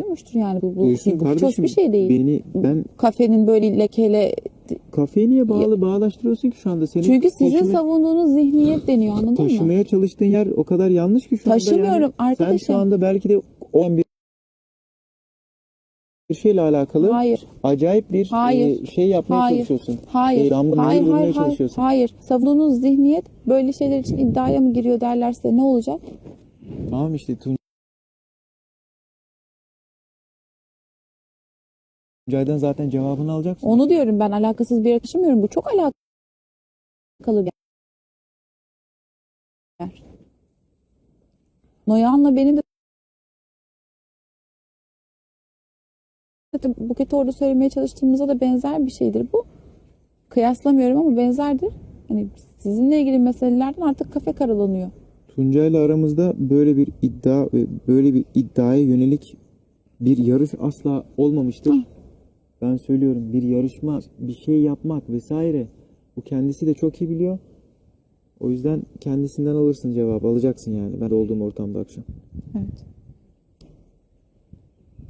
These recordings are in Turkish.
duymuştur yani bu, bu, Duysun bu hiç kardeşim. hoş bir şey değil. Beni ben Kafenin böyle lekele kafeye niye bağlı bağlaştırıyorsun ki şu anda? Senin çünkü sizin taşıma- savunduğunuz zihniyet deniyor anladın mı? taşımaya çalıştığın yer o kadar yanlış ki şu anda Taşımıyorum yani. Sen arkadaşım. şu anda belki de o bir bir şeyle alakalı Hayır. acayip bir Hayır. e, şey yapmaya Hayır. çalışıyorsun. Hayır. E, damga hayır, vurmaya hayır, hayır, çalışıyorsun. hayır. Savunduğunuz zihniyet böyle şeyler için iddiaya mı giriyor derlerse ne olacak? Tamam işte Tuncay'dan zaten cevabını alacaksın. Onu diyorum ben alakasız bir yere taşımıyorum. Bu çok alakalı bir yer. Noyan'la benim de Buket'i orada söylemeye çalıştığımızda da benzer bir şeydir bu. Kıyaslamıyorum ama benzerdir. Hani sizinle ilgili meselelerden artık kafe karalanıyor. Tuncay'la aramızda böyle bir iddia ve böyle bir iddiaya yönelik bir yarış asla olmamıştır. Hı. Ben söylüyorum bir yarışma, bir şey yapmak vesaire bu kendisi de çok iyi biliyor. O yüzden kendisinden alırsın cevabı, alacaksın yani ben de olduğum ortamda akşam. Evet.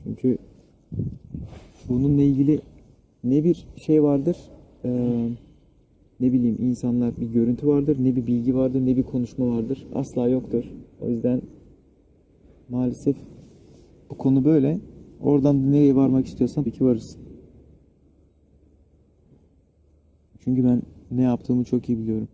Çünkü bununla ilgili ne bir şey vardır, eee, ne bileyim insanlar bir görüntü vardır, ne bir bilgi vardır, ne bir konuşma vardır. Asla yoktur. O yüzden maalesef bu konu böyle. Oradan da nereye varmak istiyorsan peki varırsın. Çünkü ben ne yaptığımı çok iyi biliyorum.